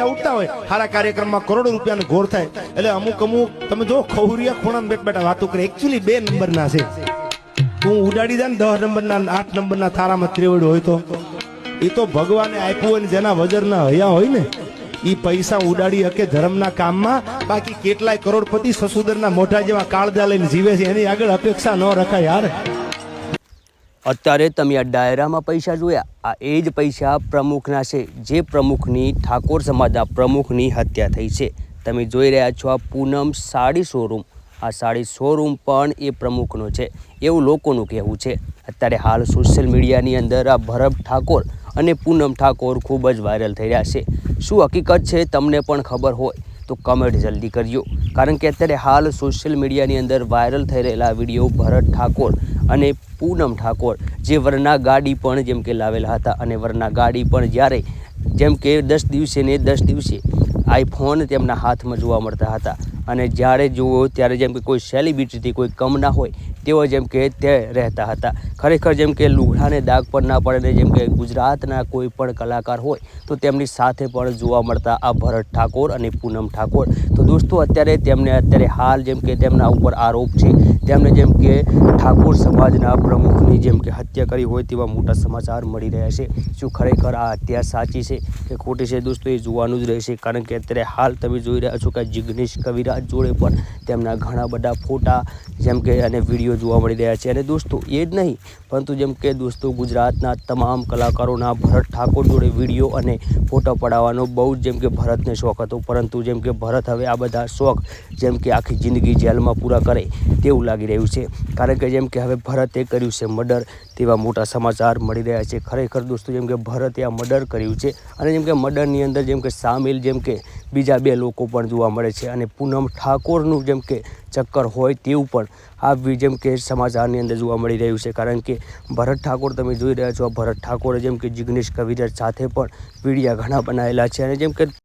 હોય સારા કાર્યક્રમમાં કરોડો રૂપિયાનો ઘોર થાય. એટલે અમુક અમુક, તમે જો ખૌરિયા ખૂણામાં બેઠ બેઠા વાતો કરે એકચ્યુઅલી બે નંબરના છે. તું ઉડાડી દે ને દસ નંબરના આઠ નંબરના થારામાં ત્રેવડ હોય તો. એ તો ભગવાને આપ્યું હોય ને જેના વજરના હયા હોય ને એ પૈસા ઉડાડી શકે ધર્મના કામમાં. બાકી કેટલાય કરોડપતિ સસુદરના મોઢા જેવા કાળજા લઈને જીવે છે, એની આગળ અપેક્ષા ન રખાય યાર. અત્યારે તમે આ ડાયરામાં પૈસા જોયા. આ એ જ પૈસા પ્રમુખના છે, જે પ્રમુખની, ઠાકોર સમાજના પ્રમુખની હત્યા થઈ છે. તમે જોઈ રહ્યા છો આ પૂનમ સાડી શોરૂમ આ સાડી શોરૂમ પણ એ પ્રમુખનો છે. એવું લોકોનું કહેવું છે. અત્યારે હાલ સોશિયલ મીડિયાની અંદર આ ભરત ઠાકોર અને પૂનમ ઠાકોર ખૂબ જ વાયરલ થઈ રહ્યા છે. શું હકીકત છે તમને પણ ખબર હોય તો કમેન્ટ જલ્દી કરજો. કારણ કે અત્યારે હાલ સોશિયલ મીડિયાની અંદર વાયરલ થઈ રહેલા વીડિયો ભરત ઠાકોર અને પૂનમ ઠાકોર, જે વરના ગાડી પણ જેમ કે લાવેલા હતા અને વરના ગાડી પણ જ્યારે જેમ કે દસ દિવસે ને દસ દિવસે આઈફોન તેમના હાથમાં જોવા મળતા હતા. અને જ્યારે જુઓ ત્યારે જેમ કે કોઈ સેલિબ્રિટીથી કોઈ કમ ના હોય, તેઓ જેમ કે તે રહેતા હતા. ખરેખર જેમ કે લુગડાને દાગ પણ ના પડે ને જેમ કે ગુજરાતના કોઈ પણ કલાકાર હોય, તો તેમની સાથે પણ જોવા મળતા આ ભરત ઠાકોર અને પૂનમ ઠાકોર. તો દોસ્તો, અત્યારે તેમને અત્યારે હાલ જેમ કે તેમના ઉપર આરોપ છે, તેમને જેમ કે ઠાકોર સમાજના પ્રમુખની જેમ કે હત્યા કરી હોય તેવા મોટા સમાચાર મળી રહ્યા છે. શું ખરેખર આ હત્યા સાચી છે કે ખોટી છે દોસ્તો? એ જોવાનું જ રહેશે. કારણ કે અત્યારે હાલ તમે જોઈ રહ્યા છો કે જિગ્નેશ કવિરાજ જોડે પણ તેમના ઘણા બધા ફોટા જેમ કે અને વીડિયો જોવા મળી રહ્યા છે અને દોસ્તો એ જ નહીં પરંતુ જેમ કે દોસ્તો ગુજરાતના તમામ કલાકારોના ભરત ઠાકોર જોડે વીડિયો અને ફોટો પડાવવાનો બહુ જ જેમ કે ભરતને શોખ હતો પરંતુ જેમ કે ભરત હવે આ બધા શોખ જેમ કે આખી જિંદગી જેલમાં પૂરા કરે તેવું લાગી રહ્યું છે કારણ કે જેમ કે હવે ભરતે કર્યું છે મર્ડર તેવા મોટા સમાચાર મળી રહ્યા છે ખરેખર દોસ્તો જેમ કે ભરતે આ મર્ડર કર્યું છે અને જેમ કે મર્ડરની અંદર જેમ કે સામેલ જેમ કે બીજા બે લોકો પણ જોવા મળે છે અને પૂનમ ઠાકોરનું જેમ કે ચક્કર હોય તેવું પણ આ જેમ કે સમાચારની અંદર જોવા મળી રહ્યું છે. કારણ કે ભરત ઠાકોર તમે જોઈ રહ્યા છો ભરત ઠાકોરે જેમ કે જિગ્નેશ કવિરાજ સાથે પણ વિડીયા ઘણા બનાવેલા છે અને જેમ કે